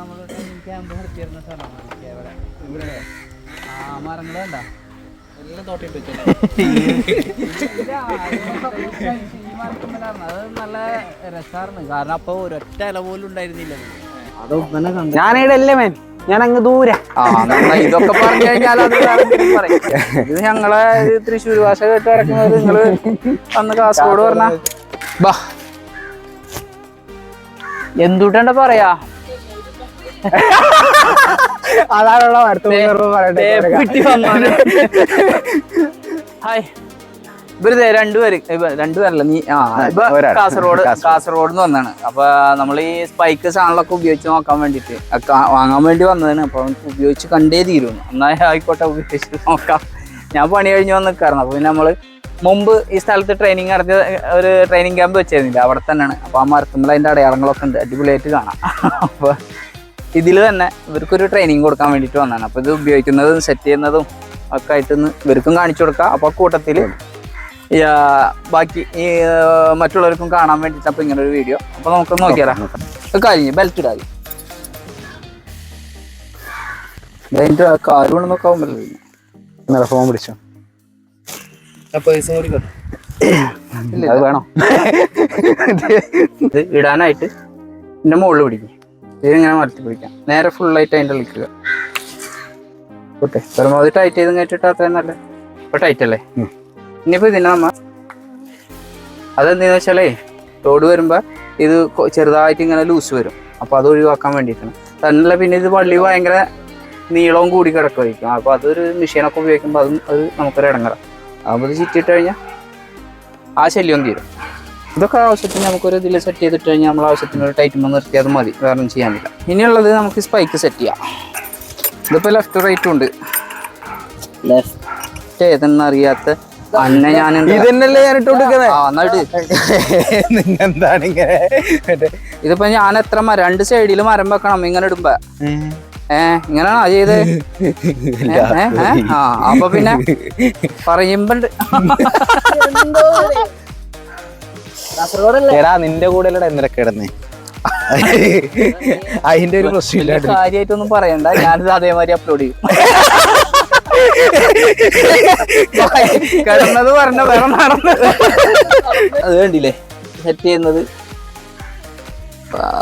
നമ്മൾ training camp നടത്തിയിരുന്ന സ്ഥലമാണ് ഇവിടെ ഇവിടെ. ആ മരങ്ങൾ കണ്ട? എല്ലാം തോട്ടിട്ട് അത് നല്ല രസമായിരുന്നു. കാരണം അപ്പോൾ ഒരൊറ്റ ഇല പോലും ഉണ്ടായിരുന്നില്ല. ഞാനിടല്ലേ മേൻ? ഞാൻ അങ്ങ് ദൂരെ ഇതൊക്കെ പറഞ്ഞു കഴിഞ്ഞാൽ അത് പറയും. ഇത് ഞങ്ങളെ തൃശ്ശൂർ ഭാഷ കേട്ട് ഇറക്കുന്നത് നിങ്ങൾ അന്ന് കാസർഗോഡ് പറഞ്ഞ. ബാ. എന്തുട്ടണ്ട പറയാ? അതാണുള്ള ഹായ്. ഇവർ രണ്ടുപേര് രണ്ടുപേരല്ല നീ ആ ഇപ്പൊ കാസർഗോഡ്. കാസർഗോഡ്. നിന്ന് വന്നാണ്. അപ്പൊ നമ്മൾ ഈ സ്പൈക്ക് സാധനങ്ങളൊക്കെ ഉപയോഗിച്ച് നോക്കാൻ വേണ്ടിട്ട് വാങ്ങാൻ വേണ്ടി വന്നതാണ്. അപ്പൊ ഉപയോഗിച്ച് കണ്ടേ തീരുന്നു. എന്നാ ആയിക്കോട്ടെ ഉപയോഗിച്ച് നോക്കാം. ഞാൻ പണി കഴിഞ്ഞ് വന്ന് നിൽക്കാറുണ്ട് അപ്പൊ പിന്നെ നമ്മൾ മുമ്പ് ഈ സ്ഥലത്ത് ട്രെയിനിങ് നടത്തിയ ഒരു ട്രെയിനിങ് ക്യാമ്പ് വെച്ചിരുന്നില്ല? അവിടെ തന്നെയാണ്. അപ്പൊ ആ മരത്തുമ്പോൾ അതിന്റെ അടയാളങ്ങളൊക്കെ ഉണ്ട്. അടിപൊളിയായിട്ട് കാണാം. അപ്പൊ ഇതിൽ തന്നെ ഇവർക്കൊരു ട്രെയിനിങ് കൊടുക്കാൻ വേണ്ടിയിട്ട് വന്നതാണ്. അപ്പോൾ ഇത് ഉപയോഗിക്കുന്നതും സെറ്റ് ചെയ്യുന്നതും ഒക്കെ ആയിട്ട് ഇവർക്കും കാണിച്ചു കൊടുക്കുക അപ്പോൾ കൂട്ടത്തിൽ ബാക്കി ഈ മറ്റുള്ളവർക്കും കാണാൻ വേണ്ടിയിട്ട് അപ്പോൾ ഇങ്ങനെ ഒരു വീഡിയോ അപ്പോൾ നമുക്ക് നോക്കിയാലോ? കഴിഞ്ഞു ബെൽറ്റ് ഇടാതി അതിന്റെ കൊണ്ട് നോക്കാൻ പറ്റില്ല ഫോൺ പിടിച്ചോ? അത് വേണം. ഇടാനായിട്ട് എന്റെ മുകളിൽ പിടിക്കും. ഇതിങ്ങനെ മാറ്റി പിടിക്കാം. നേരെ ഫുള്ളായിട്ട് അതിന്റെ വിളിക്കുക ഓട്ടെ പരമാവധി ടൈറ്റ് ചെയ്ത് കയറ്റിട്ട് അത്രയും നല്ല ഇപ്പൊ ടൈറ്റ് അല്ലേ? ഇനിയിപ്പോ ഇതിനെ നമ്മ അതെന്താന്ന് വെച്ചാലേ റോഡ് വരുമ്പോ ഇത് ചെറുതായിട്ട് ഇങ്ങനെ ലൂസ് വരും. അപ്പൊ അത് ഒഴിവാക്കാൻ വേണ്ടിയിട്ടാണ്. തന്നല്ല പിന്നെ ഇത് വള്ളി ഭയങ്കര നീളവും കൂടി കിടക്കുമായിരിക്കും അപ്പൊ അതൊരു മെഷീനൊക്കെ ഉപയോഗിക്കുമ്പോൾ അതും അത് നമുക്കൊരു ഇടങ്ങറ. അപ്പോൾ ഇത് ചുറ്റിട്ട് കഴിഞ്ഞാൽ ആ ശല്യം തീരും. ഇതൊക്കെ ആവശ്യത്തിന് നമുക്കൊരു ഇതിൽ സെറ്റ് ചെയ്തിട്ട് കഴിഞ്ഞാൽ നമ്മൾ ആവശ്യത്തിന് ഒരു ടൈറ്റുമ്പോൾ നിർത്തിയാൽ മതി. വേറെ ഒന്നും പറ്റില്ല. ഇനിയുള്ളത് നമുക്ക് സ്പൈക്ക് സെറ്റ് ചെയ്യാം. ഇതിപ്പോൾ ലെഫ്റ്റ് റൈറ്റും ഉണ്ട്. ലെഫ്റ്റ് ഏതെന്ന് അറിയാത്ത അന്നെ ഞാൻ ഇതന്നെയല്ലേ ഞാൻ ഇട്ട് ഇങ്ങനെ? ഇതിപ്പോ ഞാൻ എത്ര മരം രണ്ട് സൈഡിൽ മരം വെക്കണം ഇങ്ങനെ ഇടുമ്പോ. ഏ? ഇങ്ങനെയാണോ ചെയ്ത്? ആ അപ്പൊ പിന്നെ പറയുമ്പോണ്ട് എടാ നിന്റെ കൂടെ അല്ലടാ കിടന്നേ. അതിന്റെ ഒരു പ്രശ്നമില്ല കാര്യമായിട്ടൊന്നും പറയണ്ട ഞാനിത് അതേമാതിരി അപ്ലോഡ് ചെയ്യും. കിടന്നത് പറഞ്ഞ വേറെ നടന്ന്. അത് കണ്ടില്ലേ? സെറ്റ് ചെയ്യുന്നത്.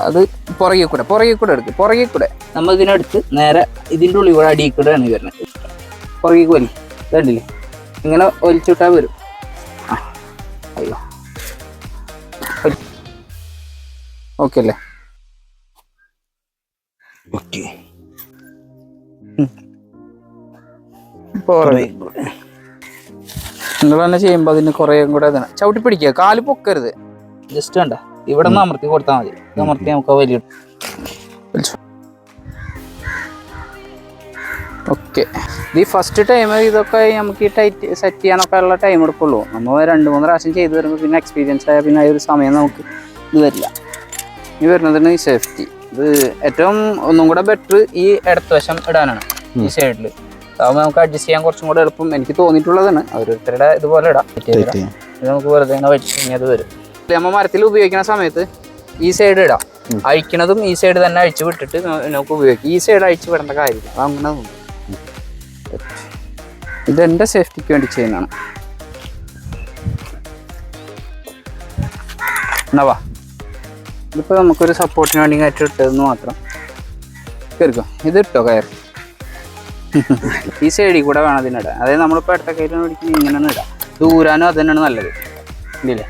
അത് പുറകെ കൂടെ പുറകെ കൂടെ എടുക്കും പുറകെ കൂടെ. നമ്മൾ ഇതിനടുത്ത് നേരെ ഇതിന്റെ ഉള്ളിൽ കൂടെ അടിയിൽ കൂടെയാണ് വരുന്നത്. പുറകെ വലി വേണ്ടില്ലേ കണ്ടില്ലേ? ഇങ്ങനെ ഒലിച്ചുവിട്ടാൽ വരും. ഓക്കെ അല്ലേ? ഓക്കെ. നിങ്ങൾ തന്നെ ചെയ്യുമ്പോൾ അതിന് കുറേ കൂടെ ചവിട്ടി പിടിക്കുക കാൽ പൊക്കരുത്. ജസ്റ്റ് വേണ്ട ഇവിടെ നിന്ന് അമർത്തി കൊടുത്താൽ മതി. അമർത്തി നമുക്ക് വലിയ ഓക്കെ. ഈ ഫസ്റ്റ് ടൈം ഇതൊക്കെ നമുക്ക് ഈ ടൈറ്റ് സെറ്റ് ചെയ്യാനൊക്കെ ഉള്ള ടൈം എടുക്കുള്ളൂ. നമ്മൾ രണ്ട് മൂന്ന് പ്രാവശ്യം ചെയ്തു വരുമ്പോൾ പിന്നെ എക്സ്പീരിയൻസ് ആയ പിന്നെ ആ ഒരു സമയം നമുക്ക് ഇത് വരില്ല. ഈ വരുന്നതാണ് ഈ സേഫ്റ്റി ഇത് ഏറ്റവും ഒന്നും കൂടെ ബെറ്റർ ഈ ഇടത്ത് വശം ഇടാനാണ് ഈ സൈഡിൽ അതാകുമ്പോൾ നമുക്ക് അഡ്ജസ്റ്റ് ചെയ്യാൻ കുറച്ചും കൂടെ എളുപ്പം. എനിക്ക് തോന്നിയിട്ടുള്ളതാണ്. ഓരോരുത്തരുടെ ഇതുപോലെ ഇടാം. ഇത് നമുക്ക് വെറുതെ കഴിഞ്ഞാൽ അത് വരും. നമ്മൾ മരത്തിൽ ഉപയോഗിക്കുന്ന സമയത്ത് ഈ സൈഡ് ഇടാം. അഴിക്കണതും ഈ സൈഡ് തന്നെ അഴിച്ചു വിട്ടിട്ട് നമുക്ക് ഉപയോഗിക്കാം. ഈ സൈഡ് അഴിച്ചു വിടേണ്ട കാര്യമില്ല. അങ്ങനെ ഇത് എന്റെ സേഫ്റ്റിക്ക് വേണ്ടി ചെയ്യുന്നതാണ്. എന്നാ വാ. ഇതിപ്പോൾ നമുക്കൊരു സപ്പോർട്ടിന് വേണ്ടി കയറ്റി ഇട്ടതെന്ന് മാത്രം. കയറിക്കോ ഇത് ഇട്ടോ കയർ ഈ സൈഡിൽ കൂടെ വേണം അതിനിടാൻ. അതായത് നമ്മളിപ്പോൾ അടുത്ത കയറ്റാൻ പിടിക്കുന്നത് ഇങ്ങനെ ഇടാം. ദൂരാനും അത് തന്നെയാണ് നല്ലത്. ഇല്ലേ?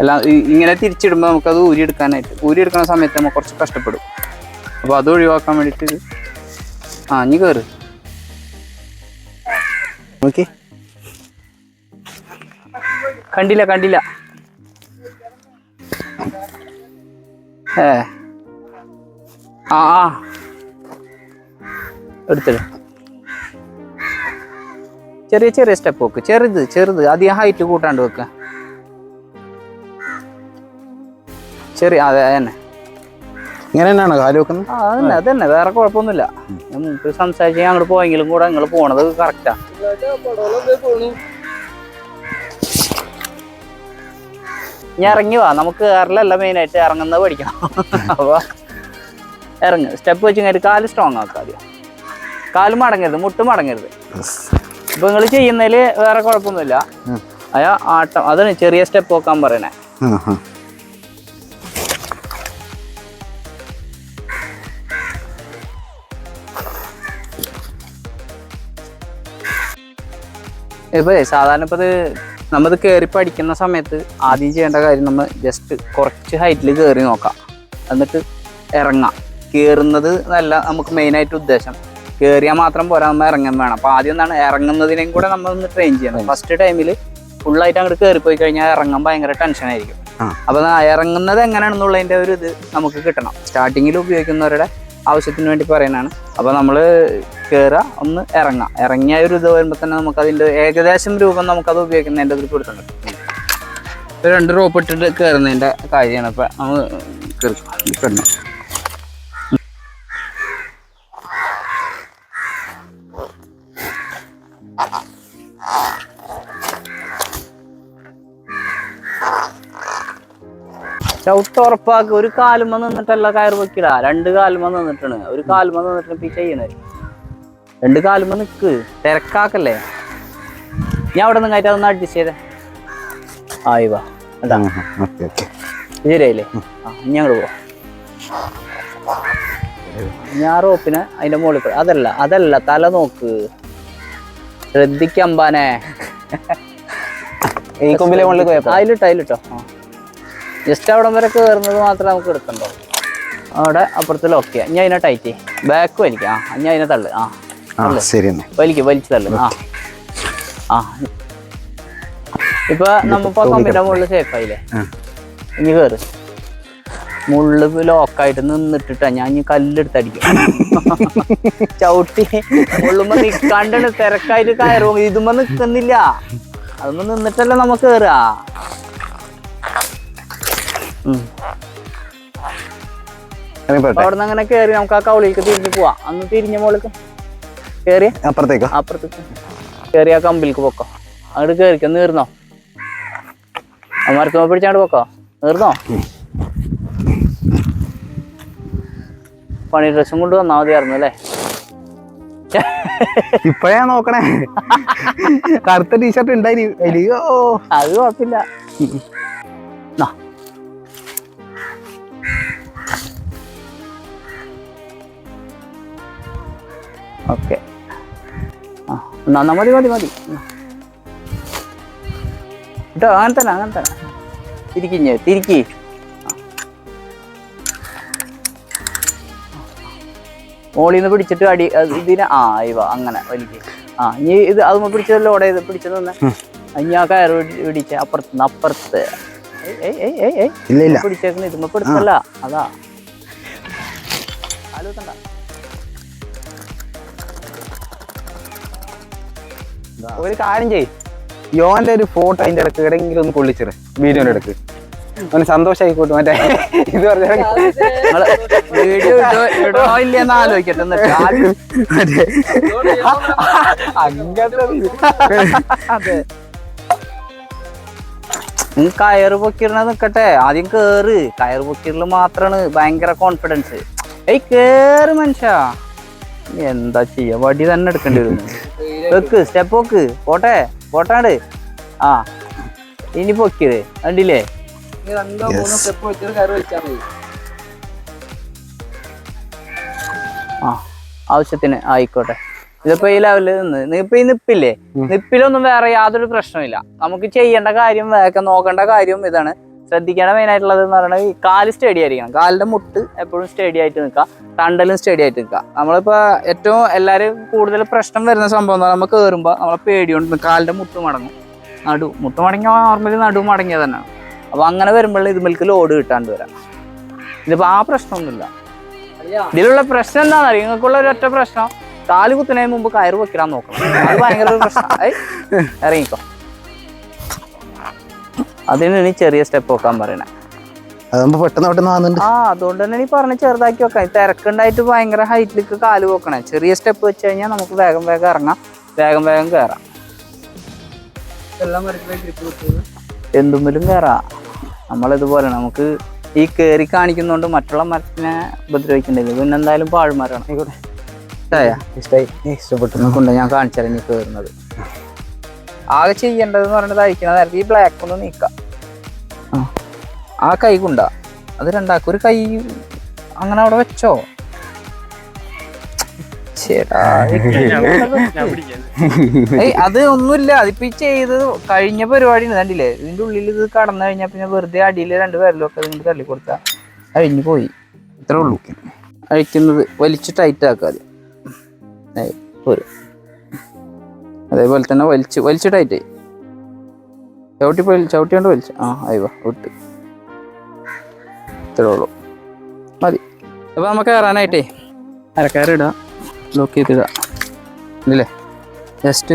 എല്ലാം ഇങ്ങനെ തിരിച്ചിടുമ്പോൾ നമുക്കത് ഊരി എടുക്കാനായിട്ട്. ഊരി എടുക്കുന്ന സമയത്ത് നമ്മൾ കുറച്ച് കഷ്ടപ്പെടും. അപ്പോൾ അത് ഒഴിവാക്കാൻ വേണ്ടിയിട്ട് ഇത് ആ ഇനി കയറ് നോക്കി. കണ്ടില്ല കണ്ടില്ല. ഏ. ആ ആ. എടുത്തിട്ട് ചെറിയ ചെറിയ സ്റ്റെപ്പ് വെക്ക്. ചെറുത് ചെറുത്. അധികം ഹൈറ്റ് കൂട്ടാണ്ട് വെക്ക. ചെറിയ അതെ അതന്നെ. ഇങ്ങനെ തന്നെയാണ് കാൽ വെക്കുന്നത് ആ അതന്നെ അതന്നെ. വേറെ കുഴപ്പമൊന്നുമില്ല. നമുക്ക് സംസാരിച്ച് ഞാൻ അങ്ങോട്ട് പോയെങ്കിലും കൂടെ നിങ്ങൾ പോണത് കറക്റ്റാ ഞാൻ ഇറങ്ങി വാ. നമുക്ക് കയറിലല്ല മെയിനായിട്ട് ഇറങ്ങുന്നത് പഠിക്കണം. അപ്പോൾ ഇറങ്ങ്. സ്റ്റെപ്പ് വെച്ച് കഴിഞ്ഞാൽ കാൽ സ്ട്രോങ് ആക്കുക ആദ്യം. കാൽ മടങ്ങരുത് മുട്ടും മടങ്ങരുത്. ഇപ്പൊ നിങ്ങൾ ചെയ്യുന്നതിൽ വേറെ കുഴപ്പമൊന്നുമില്ല. അയ ആട്ടം. അതാണ് ചെറിയ സ്റ്റെപ്പ് നോക്കാൻ പറയണേ. ഇപ്പൊ സാധാരണ ഇപ്പൊ ഇത് നമ്മത് കയറി പഠിക്കുന്ന സമയത്ത് ആദ്യം ചെയ്യേണ്ട കാര്യം നമ്മൾ ജസ്റ്റ് കുറച്ച് ഹൈറ്റിൽ കയറി നോക്കാം. എന്നിട്ട് ഇറങ്ങാം കയറുന്നത് നല്ല നമുക്ക് മെയിനായിട്ട് ഉദ്ദേശം. കയറിയാൽ മാത്രം പോരാ നമ്മൾ ഇറങ്ങാൻ വേണം. അപ്പോൾ ആദ്യം എന്താണ്? ഇറങ്ങുന്നതിനെയും കൂടെ നമ്മൾ ഒന്ന് ട്രെയിൻ ചെയ്യണം. ഫസ്റ്റ് ടൈമിൽ ഫുള്ളായിട്ട് അങ്ങോട്ട് കയറി പോയി കഴിഞ്ഞാൽ ഇറങ്ങാൻ ഭയങ്കര ടെൻഷൻ ആയിരിക്കും. ആ. ഇറങ്ങുന്നത് എങ്ങനെയാണെന്നുള്ളതിന്റെ ഒരു ഇത് നമുക്ക് കിട്ടണം. സ്റ്റാർട്ടിങ്ങിൽ ഉപയോഗിക്കുന്നവരുടെ ആവശ്യത്തിന് വേണ്ടി പറയുന്നതാണ് അപ്പൊ നമ്മൾ കയറുക ഒന്ന് ഇറങ്ങാം. ഇറങ്ങിയ ഒരു ഇത് വരുമ്പോൾ തന്നെ നമുക്ക് അതിന്റെ ഏകദേശം രൂപം നമുക്ക് അത് ഉപയോഗിക്കുന്നതിന്റെ ഒരു കൊടുക്കുന്നുണ്ട് ഇപ്പൊ രണ്ട് റോപ്പ് ഇട്ടിട്ട് കയറുന്നതിന്റെ കാര്യമാണ്. അപ്പൊ നമ്മൾ കിടന്നു ചവിട്ട് ഉറപ്പാക്കി ഒരു കാലുമ നിന്നിട്ടല്ല കയർ വെക്കില്ല രണ്ട് കാലുമ നിന്നിട്ടാണ്. ഒരു കാലുമ നിന്നിട്ടാണ് ഇപ്പൊ ഈ ചെയ്യണത് രണ്ട് കാലുമ നിക്ക്. തിരക്കാക്കല്ലേ? ഞാൻ അവിടെ നിന്ന് കയറ്റി അതൊന്ന് അഡ്ജസ്റ്റ് ചെയ്തേ. ആയി വാ. ആ ശരിയായില്ലേ? ആ ഞങ്ങൾ പോവാം. ഞാൻ റോപ്പിനെ അതിന്റെ മുകളിൽ പോയി അതല്ല അതല്ല. തല നോക്ക്. ശ്രദ്ധിക്കമ്പാനെ ഈ കൊമ്പിലെ മുകളിൽ അതിലിട്ടോ അതിലിട്ടോ. ജസ്റ്റ് അവിടെ വരെ കയറുന്നത് മാത്രമേ നമുക്ക് എടുക്കണ്ടോ? അവിടെ അപ്പുറത്ത് ലോക്ക് ചെയ്യാം. ഇനി അതിനെ ടൈറ്റ് ബാക്ക് വലിക്കുക ആ ഇനി അതിനെ തള്ളു. ആ ശരി വലിക്ക് വലിച്ചു തള്ളു. ആ. ആ. ഇപ്പൊ നമ്മപ്പോ കമ്പിന്റെ മുകളിൽ സേഫ് ആയില്ലേ. ഇനി കയറ് മുള്ളു ലോക്കായിട്ട് നിന്നിട്ടിട്ടാ ഞാൻ ഇനി കല്ലെടുത്തടിക്കും ചവിട്ടി മുള്ളുമ്പോ നിക്കാണ്ടാണ് തിരക്കായിട്ട് കയറും. ഇതുമ്പോ നിക്കുന്നില്ല. അതുമ്പോ നിന്നിട്ടല്ല നമുക്ക് കയറുക പോട്ടെ അവിടെ നിന്ന് അങ്ങനെ കയറി നമുക്ക് ആ കൗളിലേക്ക് തിരിഞ്ഞു പോവാ. അന്ന് തിരിഞ്ഞ മോളിക്ക് കേറി? അപ്പുറത്തേക്ക്? അപ്പുറത്തേക്ക്. കയറി ആ കമ്പിലേക്ക് പൊക്കോ. അങ്ങോട്ട് കയറിക്കോ നീർന്നോ മരത്തുമ്പോ പിടിച്ചാണ്ട് പൊക്കോ? നീർന്നോ പണി ഡ്രസ്സും കൊണ്ട് വന്നാൽ മതിയായിരുന്നു അല്ലേ? ഇപ്പഴാ നോക്കണേ. കറുത്ത ടീഷർട്ട് ഉണ്ടായി അത് കുഴപ്പമില്ല. ഓക്കെ. ആ എന്നാ മതി മതി മതി. കേട്ടോ അങ്ങനെ തന്നെ അങ്ങനെ തന്നെ. തിരിക്കിഞ്ഞ് തിരിക്കി. മോളിൽ നിന്ന് പിടിച്ചിട്ട് അടി ഇതിനെ ആ ഇവ അങ്ങനെ വലിക്ക്. ആ ഇനി ഇത് അത് പിടിച്ചതല്ലോ ഓടെ ഇത് പിടിച്ചത് തന്നെ? ഇനി ആ കയറ് പിടിച്ച അപ്പുറത്ത്. നിന്ന് അപ്പുറത്ത് പിടിച്ചേക്കണ ഇതുമ്പോ പിടിച്ചല്ല അതാ. ആലോചിക്കണ്ട. ഒരു കാര്യം ചെയ് യോന്റെ ഒരു ഫോട്ടോ അതിന്റെ ഇടയ്ക്ക് എവിടെയെങ്കിലും ഒന്ന് കൊള്ളിച്ചിറ വീഡിയോന്റെ ഇടയ്ക്ക് അവന് സന്തോഷായിക്കോട്ടെ മറ്റേ ഇത് പറഞ്ഞു വീഡിയോ ഇടോ ഇല്ലെന്ന് ആലോചിക്കട്ടെ അങ്ങനത്തെ നീ കയറ് പൊക്കിരണ നിക്കട്ടെ. ആദ്യം കേറ്. കയറ് പൊക്കിരൽ മാത്രാണ് ഭയങ്കര കോൺഫിഡൻസ് ഏയ് കേറ് മനുഷ്യ. എന്താ ചെയ്യാ? വടി തന്നെ എടുക്കേണ്ടി വരും. വെക്ക് സ്റ്റെപ്പ് വെക്ക്. പോട്ടെ പോട്ടാണ്ട്. ആ ഇനി പൊക്കിയത് കണ്ടില്ലേ? രണ്ടോ മൂന്നോ സ്റ്റെപ്പ് വെച്ചിട്ട് കയറി വെച്ചാൽ മതി. ആ ആവശ്യത്തിന് ആയിക്കോട്ടെ. ഇതിപ്പോ ഈ ലെവലിൽ നിന്ന് ഇപ്പൊ ഈ നിപ്പില്ലേ? നിപ്പിലൊന്നും വേറെ യാതൊരു പ്രശ്നമില്ല നമുക്ക് ചെയ്യേണ്ട കാര്യം നോക്കേണ്ട കാര്യം ഇതാണ്. ശ്രദ്ധിക്കേണ്ട മെയിൻ ആയിട്ടുള്ളത് എന്ന് പറയുന്നത് ഈ കാൽ സ്റ്റഡി ആയിരിക്കണം. കാലിന്റെ മുട്ട് എപ്പോഴും സ്റ്റഡി ആയിട്ട് നിൽക്കുക. തണ്ടലും സ്റ്റഡി ആയിട്ട് നിൽക്കുക. നമ്മളിപ്പോ ഏറ്റവും എല്ലാവരും കൂടുതൽ പ്രശ്നം വരുന്ന സംഭവം എന്ന് പറയുമ്പോൾ കയറുമ്പോൾ നമ്മളെ പേടിയുണ്ട് കാലിന്റെ മുട്ട് മടങ്ങും. നടു മുട്ട് മടങ്ങിയ നോർമലി നടു മടങ്ങിയത് തന്നെയാണ് അപ്പൊ അങ്ങനെ വരുമ്പോൾ ഇതുമേൽക്ക് ലോഡ് കിട്ടാണ്ട് വരാം. ഇതിപ്പോ ആ പ്രശ്നമൊന്നുമില്ല. ഇതിലുള്ള പ്രശ്നം എന്താണെന്ന് അറിയാം നിങ്ങൾക്കുള്ള ഒരൊറ്റ പ്രശ്നം. കാൽ കുത്തുന്നതിന് മുമ്പ് കയറ് വെക്കാൻ നോക്കണം. അത് ഭയങ്കര പ്രശ്നം. ഇറങ്ങിക്കോ. അതിനാണ് ഈ ചെറിയ സ്റ്റെപ്പ് വെക്കാൻ പറയണേ. പെട്ടെന്ന് പെട്ടെന്ന് ആ അതുകൊണ്ട് തന്നെ ഈ പറഞ്ഞ ചെറുതാക്കി വെക്കാം. തിരക്കുണ്ടായിട്ട് ഭയങ്കര ഹൈറ്റിലേക്ക് കാൽ വെക്കണേ. ചെറിയ സ്റ്റെപ്പ് വെച്ച് കഴിഞ്ഞാൽ നമുക്ക് വേഗം വേഗം ഇറങ്ങാം. വേഗം വേഗം കയറാം എന്തുമ്പിലും കയറാം നമ്മളിതുപോലെ നമുക്ക് ഈ കയറി കാണിക്കുന്നതുകൊണ്ട് മറ്റുള്ള മരത്തിനെ ഉപദ്രവിക്കണ്ടല്ലോ പിന്നെ എന്തായാലും പാഴ്മരമാണ്? ഇഷ്ടമായി ഇഷ്ടപ്പെട്ടു. കൊണ്ട് ഞാൻ കാണിച്ചാൽ ഇനി കയറുന്നത് ആകെ ചെയ്യേണ്ടതെന്ന് പറയുന്നത് അയക്കുന്ന നേരത്തെ ഈ ബ്ലാക്ക് ഒന്ന് നീക്കാം ആ. കൈ കൊണ്ടാ. അത് രണ്ടാക്കും. ഒരു കൈ അങ്ങനെ അവിടെ വെച്ചോ? അത് ഒന്നുമില്ല. അതിപ്പോ ഈ ചെയ്ത് കഴിഞ്ഞ പരിപാടി കണ്ടില്ലേ? ഇതിന്റെ ഉള്ളിൽ ഇത് കടന്നു കഴിഞ്ഞാ പിന്നെ വെറുതെ അടിയിൽ രണ്ട് പേരിലും ഒക്കെ ഇങ്ങോട്ട് തള്ളി കൊടുത്താ അഴിഞ്ഞു പോയി. ഇത്രേ ഉള്ളൂ. അഴിക്കുന്നത് വലിച്ചു ടൈറ്റ് ആക്കാതെ. പോരും. അതേപോലെ തന്നെ വലിച്ച് വലിച്ചിട്ടായിട്ട് ചവിട്ടി പോയി ചവിട്ടി കൊണ്ട് വലിച്ച്. ആ അയ്യോ വിട്ട് ഇത്രേ ഉള്ളൂ. മതി. അപ്പോൾ നമുക്ക് കയറാനായിട്ടേ അരക്കയറിടുക ലോക്ക് ചെയ്തിടുക ഇല്ലേ? ജസ്റ്റ്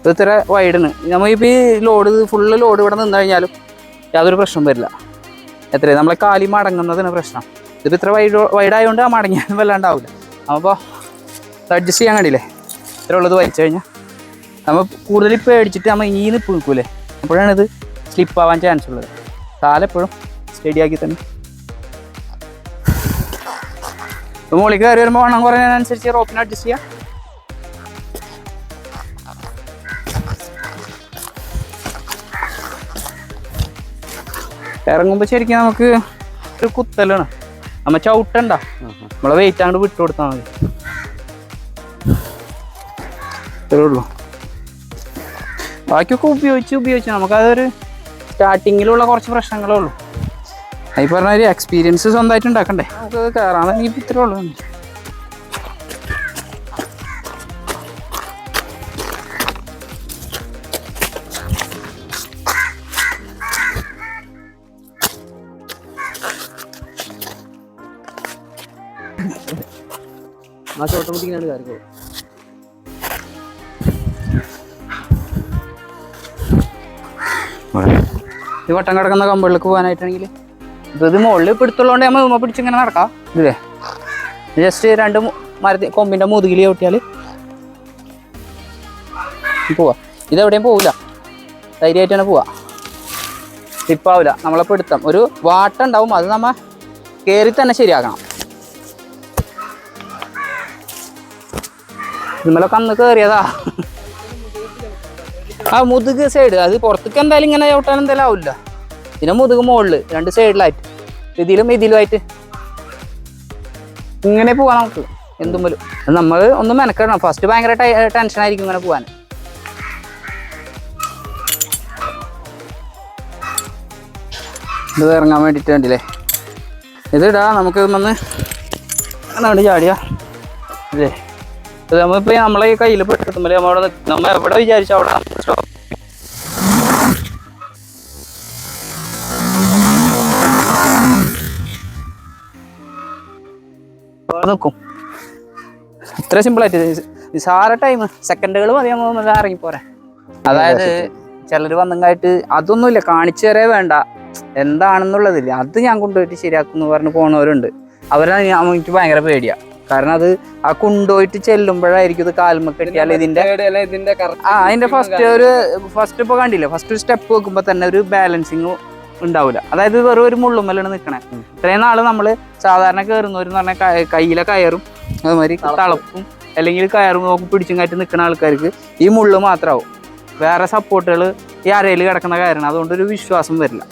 ഇത് ഇത്ര വൈഡാണ് നമ്മളിപ്പോൾ ഈ ലോഡ് ഫുള്ള് ലോഡ് ഇവിടെ നിന്ന് കഴിഞ്ഞാലും യാതൊരു പ്രശ്നം വരില്ല. എത്രയും? നമ്മളെ കാലി മടങ്ങുന്നതിന് പ്രശ്നം. ഇതിപ്പോൾ ഇത്ര വൈഡ് വൈഡായതുകൊണ്ട് ആ മടങ്ങിയാലും വല്ലാണ്ടാവില്ല അപ്പോൾ അഡ്ജസ്റ്റ് ചെയ്യാൻ കണ്ടില്ലേ? ഇത്ര ഉള്ളത് വലിച്ചു കഴിഞ്ഞാൽ നമ്മൾ കൂടുതൽ പേടിച്ചിട്ട് നമ്മൾ ഈ നിപ്പ് നിൽക്കൂലേ? അപ്പോഴാണ് ഇത് സ്ലിപ്പാവാൻ ചാൻസ് ഉള്ളത്. കാലെപ്പോഴും സ്റ്റഡി ആക്കി തന്നെ. മുകളിൽ കയറി വരുമ്പോൾ വണ്ണം കുറയുന്നതിനനുസരിച്ച് റോപ്പിനെ അഡ്ജസ്റ്റ് ചെയ്യാം. ഇറങ്ങുമ്പോൾ ശരിക്കും നമുക്ക് ഒരു കുത്തലാണ്. നമ്മ ചവിട്ടണ്ട. നമ്മളെ വെയിറ്റ് അങ്ങോട്ട് വിട്ടു കൊടുത്താൽ മതി. ഇത്രേ ഉള്ളൂ. ബാക്കിയൊക്കെ ഉപയോഗിച്ച് ഉപയോഗിച്ച് നമുക്കതൊരു സ്റ്റാർട്ടിങ്ങിലുള്ള കുറച്ച് പ്രശ്നങ്ങളേ ഉള്ളൂ. ഈ പറഞ്ഞ ഒരു എക്സ്പീരിയൻസ് സ്വന്തമായിട്ട് ഉണ്ടാക്കണ്ടേ? നമുക്ക് കയറാൻ ഇപ്പം ഇത്രേ ഉള്ളൂ. മാസം ഓട്ടോമാറ്റിക്കാണ് കാര്യങ്ങൾ ഈ വട്ടം കിടക്കുന്ന കമ്പിളിലേക്ക് പോകാനായിട്ടാണെങ്കിൽ ഇത് ഇത് മുകളിൽ പിടുത്തുള്ളതുകൊണ്ട് നമ്മൾ ഉമ്മ പിടിച്ചിങ്ങനെ നടക്കാം. ഇല്ലേ? ജസ്റ്റ് രണ്ട് മരത്തി കൊമ്പിന്റെ മുതുകിൽ ചവിട്ടിയാൽ പോവാ. ഇതെവിടെയും പോവില്ല ധൈര്യമായിട്ട് തന്നെ പോവാ. സ്ലിപ്പാവില്ല നമ്മളെ പിടുത്തം ഒരു വാട്ടം ഉണ്ടാവും. അത് നമ്മ കയറി തന്നെ ശരിയാക്കണം. ഇന്നലൊക്കെ അന്ന് കയറിയതാ ആ മുതുക് സൈഡ് അത് പുറത്തേക്ക് എന്തായാലും ഇങ്ങനെ ചവിട്ടാൻ എന്തായാലും ആവില്ല. പിന്നെ മുതുക് മുകളിൽ രണ്ട് സൈഡിലായിട്ട് ഇതിലും ഇതിലുമായിട്ട്. ഇങ്ങനെ പോവാൻ നമുക്ക്. എന്തും പോലും നമ്മൾ ഒന്ന് മെനക്കെടണം. ഫസ്റ്റ് ഭയങ്കര ടെൻഷൻ ആയിരിക്കും ഇങ്ങനെ പോവാൻ ഇത് ഇറങ്ങാൻ വേണ്ടിയിട്ട് വേണ്ടില്ലേ ഇതിടാ നമുക്ക് വന്ന് ചാടിയാ. അല്ലേ ഇത് നമ്മളെ ഈ കയ്യിൽ പെട്ടെത്തുമ്പോൾ നമ്മളവിടെ നിക്ക്- നമ്മ എവിടെ വിചാരിച്ചു അവിടെ നമ്മൾ നിൽക്കും ഇത്ര സിമ്പിൾ ആയിട്ട് നിസാര ടൈം സെക്കൻഡുകൾ മതി നമ്മൾ ഇറങ്ങിപ്പോരാ. അതായത് ചിലർ വന്നങ്ങായിട്ട് അതൊന്നുമില്ല കാണിച്ചു തരേ വേണ്ട. എന്താണെന്നുള്ളതില്ല. അത് ഞാൻ കൊണ്ടുപോയിട്ട് ശരിയാക്കുന്നു പറഞ്ഞ് പോണവരുണ്ട്. അവരെ എനിക്ക് ഭയങ്കര പേടിയാ. കാരണം അത് ആ കൊണ്ടുപോയിട്ട് ചെല്ലുമ്പോഴായിരിക്കും ഇത് കാൽമ കെട്ടിയാൽ ഇതിന്റെ ആ അതിന്റെ ഫസ്റ്റ് ഒരു ഫസ്റ്റ് ഇപ്പൊ കണ്ടില്ലേ ഫസ്റ്റ് ഒരു സ്റ്റെപ്പ് വെക്കുമ്പോ തന്നെ ഒരു ബാലൻസിങ് ഉണ്ടാവില്ല അതായത് വെറും ഒരു മുള്ളുമ്മലാണ് നിൽക്കണേ ഇത്രയും നാൾ നമ്മൾ സാധാരണ കയറുന്നവരെന്ന് പറഞ്ഞാൽ കയ്യിലെ കയറും അതുമാതിരി തളപ്പും. അല്ലെങ്കിൽ കയറും നോക്കി പിടിച്ചും കയറ്റി നിൽക്കുന്ന ആൾക്കാർക്ക് ഈ മുള്ള് മാത്രമാവും വേറെ സപ്പോർട്ടുകൾ ഈ അരയിൽ കിടക്കുന്ന കാര്യമാണ് അതുകൊണ്ട് ഒരു വിശ്വാസം വരില്ല.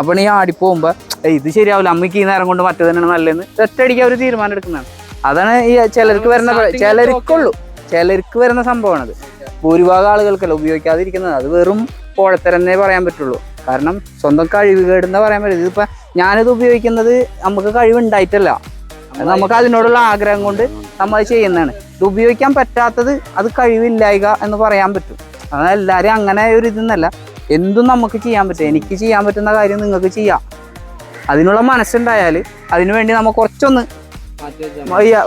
അപ്പോൾ ഈ ആടി പോകുമ്പോൾ ഇത് ശരിയാവില്ല അമ്മയ്ക്ക് ഈ നേരം കൊണ്ട് മറ്റേ തന്നെയാണ് നല്ലതെന്ന്. ഒറ്റയടിക്ക് അവർ തീരുമാനം എടുക്കുന്നതാണ്. അതാണ് ഈ ചിലർക്ക് വരുന്ന ചിലർക്കുള്ളൂ. ചിലർക്ക് വരുന്ന സംഭവമാണത്. ഭൂരിഭാഗം ആളുകൾക്കല്ല ഉപയോഗിക്കാതിരിക്കുന്നത്. അത് വെറും പോഴത്തരന്നേ പറയാൻ പറ്റുള്ളൂ. കാരണം സ്വന്തം കഴിവുകേടെന്ന് പറയാൻ പറ്റില്ല. ഇതിപ്പോ ഞാനിത് ഉപയോഗിക്കുന്നത് നമുക്ക് കഴിവുണ്ടായിട്ടല്ല. നമുക്ക് അതിനോടുള്ള ആഗ്രഹം കൊണ്ട് നമ്മൾ അത് ചെയ്യുന്നതാണ്. ഇത് ഉപയോഗിക്കാൻ പറ്റാത്തത് അത് കഴിവില്ലായക എന്ന് പറയാൻ പറ്റും. അതാണ് എല്ലാവരും അങ്ങനെ ഒരു ഇതെന്നല്ല. എന്തും നമുക്ക് ചെയ്യാൻ പറ്റും. എനിക്ക് ചെയ്യാൻ പറ്റുന്ന കാര്യം നിങ്ങൾക്ക് ചെയ്യാം. അതിനുള്ള മനസ്സുണ്ടായാൽ അതിനുവേണ്ടി നമ്മൾ കുറച്ചൊന്ന്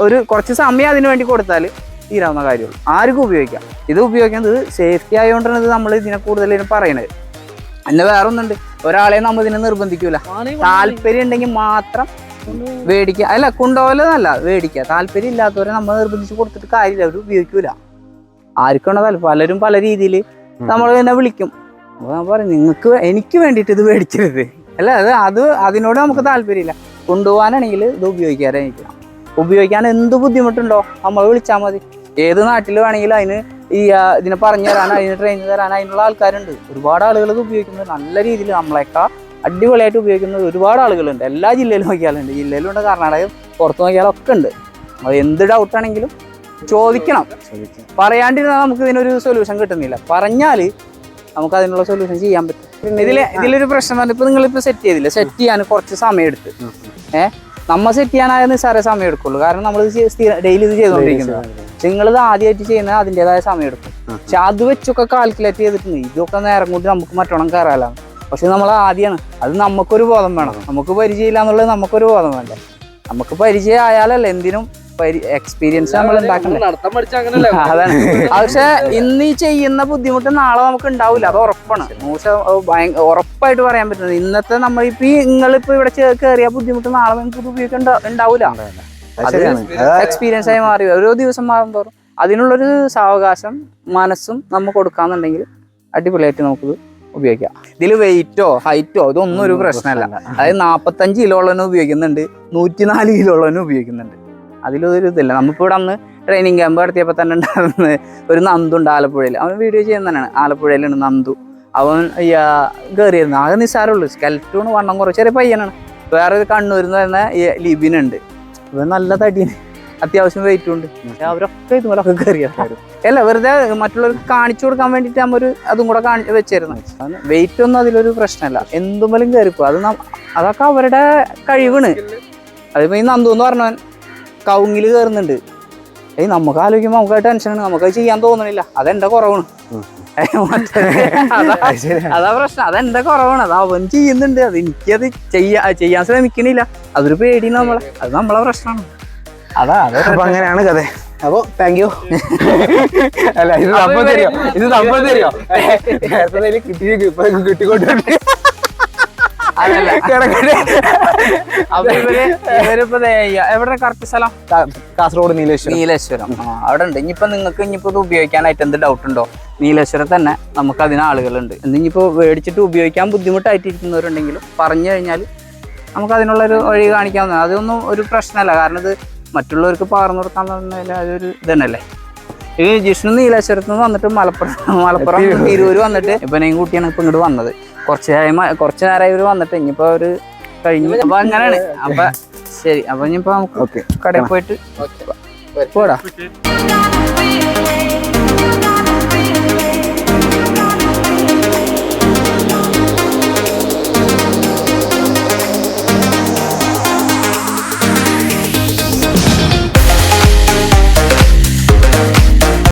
ഒരു കുറച്ച് സമയം അതിന് വേണ്ടി കൊടുത്താൽ തീരാവുന്ന കാര്യമുള്ളൂ. ആർക്കും ഉപയോഗിക്കാം. ഇത് ഉപയോഗിക്കുന്നത് സേഫ്റ്റി ആയതുകൊണ്ടാണ് ഇത് നമ്മൾ ഇതിനെ കൂടുതൽ ഇതിന് പറയണത്. പിന്നെ വേറെ ഒന്നുണ്ട് ഒരാളെ നമ്മൾ ഇതിനെ നിർബന്ധിക്കൂല. താല്പര്യം ഉണ്ടെങ്കിൽ മാത്രം മേടിക്കുക അല്ല കൊണ്ടുപോകലെന്നല്ല മേടിക്കുക താല്പര്യം ഇല്ലാത്തവരെ നമ്മൾ നിർബന്ധിച്ച് കൊടുത്തിട്ട് കാര്യമില്ല. അവർ ഉപയോഗിക്കൂല. ആർക്കാണ് താല്പര്യം? പലരും പല രീതിയിൽ നമ്മൾ തന്നെ വിളിക്കും. അപ്പോൾ ഞാൻ പറയും നിങ്ങൾക്ക് എനിക്ക് വേണ്ടിയിട്ട് ഇത് മേടിക്കരുത് അല്ല അത് അത് അതിനോട് നമുക്ക് താല്പര്യമില്ല. കൊണ്ടുപോകാനാണെങ്കിൽ ഇത് ഉപയോഗിക്കാനായിരിക്കണം ഉപയോഗിക്കാൻ എന്ത് ബുദ്ധിമുട്ടുണ്ടോ? നമ്മൾ വിളിച്ചാൽ മതി. ഏത് നാട്ടിൽ വേണമെങ്കിലും അതിന് ഈ ഇതിനെ പറഞ്ഞു തരാൻ അതിന് ട്രെയിൻ തരാൻ അതിനുള്ള ആൾക്കാരുണ്ട്. ഒരുപാട് ആളുകൾ ഇത് ഉപയോഗിക്കുന്നത് നല്ല രീതിയിൽ നമ്മളെക്കാ അടിപൊളിയായിട്ട് ഉപയോഗിക്കുന്നത് ഒരുപാട് ആളുകളുണ്ട്. എല്ലാ ജില്ലയിലും നോക്കിയാലുണ്ട്. ജില്ലയിലുണ്ട് കർണാടകയും പുറത്ത് നോക്കിയാലൊക്കെ ഉണ്ട്. അത് എന്ത് ഡൗട്ട് ആണെങ്കിലും ചോദിക്കണം. പറയാണ്ടിരുന്നാൽ നമുക്ക് ഇതിനൊരു സൊല്യൂഷൻ കിട്ടുന്നില്ല. പറഞ്ഞാൽ നമുക്ക് അതിനുള്ള സൊല്യൂഷൻ ചെയ്യാൻ പറ്റും. ഇതിലെ ഇതിലൊരു പ്രശ്നം പറഞ്ഞാൽ ഇപ്പൊ നിങ്ങളിപ്പോ സെറ്റ് ചെയ്തില്ല? സെറ്റ് ചെയ്യാൻ കുറച്ച് സമയം എടുത്ത് ഏഹ് നമ്മ സെറ്റ് ചെയ്യാനായിരുന്നു സാറേ സമയം എടുക്കുള്ളൂ. കാരണം നമ്മൾ ഡെയിലി ഇത് ചെയ്തുകൊണ്ടിരിക്കുന്നത് നിങ്ങളിത് ആദ്യമായിട്ട് ചെയ്യുന്നത് അതിന്റെതായ സമയം എടുക്കും. പക്ഷെ അത് വെച്ചൊക്കെ കാൽക്കുലേറ്റ് ചെയ്തിട്ടുണ്ട്. ഇതൊക്കെ നേരം കൊണ്ട് നമുക്ക് മറ്റോണം കയറാലാണ് പക്ഷെ നമ്മൾ ആദ്യമാണ് അത് നമുക്കൊരു ബോധം വേണം. നമുക്ക് പരിചയമില്ല എന്നുള്ളത് നമുക്കൊരു ബോധം വേണ്ടേ? നമുക്ക് പരിചയം ആയാലല്ല എന്തിനും എക്സ്പീരിയൻസ് നമ്മൾ അതാണ്. പക്ഷെ ഇന്ന് ഈ ചെയ്യുന്ന ബുദ്ധിമുട്ട് നാളെ നമുക്ക് ഉണ്ടാവില്ല അത് ഉറപ്പാണ്. മൂശ ഉറപ്പായിട്ട് പറയാൻ പറ്റുന്നത്. ഇന്നത്തെ നമ്മളിപ്പോ ഈ നിങ്ങളിപ്പോ ഇവിടെ കയറിയ ബുദ്ധിമുട്ട് നാളെ നമുക്ക് ഇത് ഉണ്ടാവില്ല അത് എക്സ്പീരിയൻസ് ആയി മാറി. ഓരോ ദിവസം മാറും തോറും അതിനുള്ളൊരു സാവകാശം മനസ്സും നമ്മൾ കൊടുക്കാന്നുണ്ടെങ്കിൽ അടിപൊളിയായിട്ട് നമുക്ക് ഉപയോഗിക്കാം. ഇതിൽ വെയിറ്റോ ഹൈറ്റോ ഇതൊന്നും ഒരു പ്രശ്നമല്ല. അതായത് നാൽപ്പത്തഞ്ച് കിലോ ഉള്ളവനെ ഉപയോഗിക്കുന്നുണ്ട് നൂറ്റിനാല് കിലോ ഉള്ളവനെ ഉപയോഗിക്കുന്നുണ്ട്. അതിലൊരു ഇതില്ല. നമുക്കിവിടെ അന്ന് ട്രെയിനിങ് ക്യാമ്പ് നടത്തിയപ്പോൾ തന്നെ ഉണ്ടായിരുന്നത് ഒരു നന്ദുണ്ട് ആലപ്പുഴയിൽ. അവൻ വീഡിയോ ചെയ്യുന്നതാണ് ആലപ്പുഴയിലുണ്ട് നന്ദു. അവൻ അയ്യാ കയറിയിരുന്നു ആകെ നിസ്സാരമുള്ളൂ. സ്കെൽറ്റൂണ് വണ്ണം കുറച്ച് ചെറിയ പയ്യനാണ്. വേറെ ഒരു കണ്ണൂരിൽ നിന്ന് വരുന്ന ഈ ലിബിനുണ്ട് ഇവൻ നല്ല തടിയാണ്. അത്യാവശ്യം വെയിറ്റും ഉണ്ട്. അവരൊക്കെ ഇതുപോലൊക്കെ കയറിയായിരുന്നു അല്ല വെറുതെ മറ്റുള്ളവർക്ക് കാണിച്ചു കൊടുക്കാൻ വേണ്ടിയിട്ട് നമ്മൾ അതും കൂടെ കാണി വെച്ചിരുന്നു. വെയിറ്റ് ഒന്നും അതിലൊരു പ്രശ്നമല്ല. എന്തുമ്പോലും കയറിപ്പോ അത് അതൊക്കെ അവരുടെ കഴിവാണ്. അതിപ്പോ ഈ നന്ദു എന്ന് പറഞ്ഞവൻ കവുങ്ങിൽ കയറുന്നുണ്ട് ഏയ് നമുക്ക് ആലോചിക്കുമ്പോൾ നമുക്ക് ടെൻഷനാണ് നമുക്ക് ചെയ്യാൻ തോന്നണില്ല അതെന്റെ കുറവാണ് അതാ പ്രശ്നം അതെന്റെ കുറവാണ് അത് അവൻ ചെയ്യുന്നുണ്ട് അത് എനിക്കത് ചെയ്യാ ചെയ്യാൻ ശ്രമിക്കണില്ല അതൊരു പേടി നമ്മളെ അത് നമ്മളെ പ്രശ്നമാണ് അതാ അപ്പൊ അങ്ങനെയാണ് കഥ അപ്പൊ താങ്ക് യു അല്ല ഇത് സംഭവം തരുമോ ഇത് സംഭവം തരുമോ നേരത്തെ അപ്പൊ ഇവർ ഇവരിപ്പോ എവിടെ കറക്റ്റ് സ്ഥലം? കാസർഗോഡ് നീലേശ്വരം. നീലേശ്വരം. അവിടെ ഉണ്ട്. ഇനിയിപ്പോ നിങ്ങൾക്ക് ഇനിയിപ്പോ ഇത് ഉപയോഗിക്കാനായിട്ട് എന്ത് ഡൗട്ട് ഉണ്ടോ? നീലേശ്വരം തന്നെ നമുക്ക് അതിന് ആളുകളുണ്ട്. ഇനിയിപ്പോ മേടിച്ചിട്ട് ഉപയോഗിക്കാൻ ബുദ്ധിമുട്ടായിട്ടിരിക്കുന്നവരുണ്ടെങ്കിലും പറഞ്ഞു കഴിഞ്ഞാൽ നമുക്ക് അതിനുള്ള ഒരു വഴി കാണിക്കാവുന്നതാണ്. അതൊന്നും ഒരു പ്രശ്നമല്ല. കാരണം ഇത് മറ്റുള്ളവർക്ക് പകർന്നു കൊടുക്കാൻ പറഞ്ഞാൽ അതൊരു ഇതന്നെയല്ലേ? ഈ ജിഷ്ണു നീലേശ്വരത്ത് നിന്ന് വന്നിട്ട് മലപ്പുറം മലപ്പുറം തിരൂര് വന്നിട്ട് ഇപ്പൊ നെയ്യും കുട്ടിയാണ് ഇപ്പൊ ഇങ്ങോട്ട് വന്നത്. കുറച്ച് കുറച്ച് നേരമായി ഇവർ വന്നിട്ട്. ഇനിയിപ്പോ അവർ കഴിഞ്ഞു അപ്പൊ അങ്ങനെയാണ്. അപ്പൊ ശരി അപ്പൊ ഇനിയിപ്പോ നമുക്ക് കടയിൽ പോയിട്ട് പോടാ.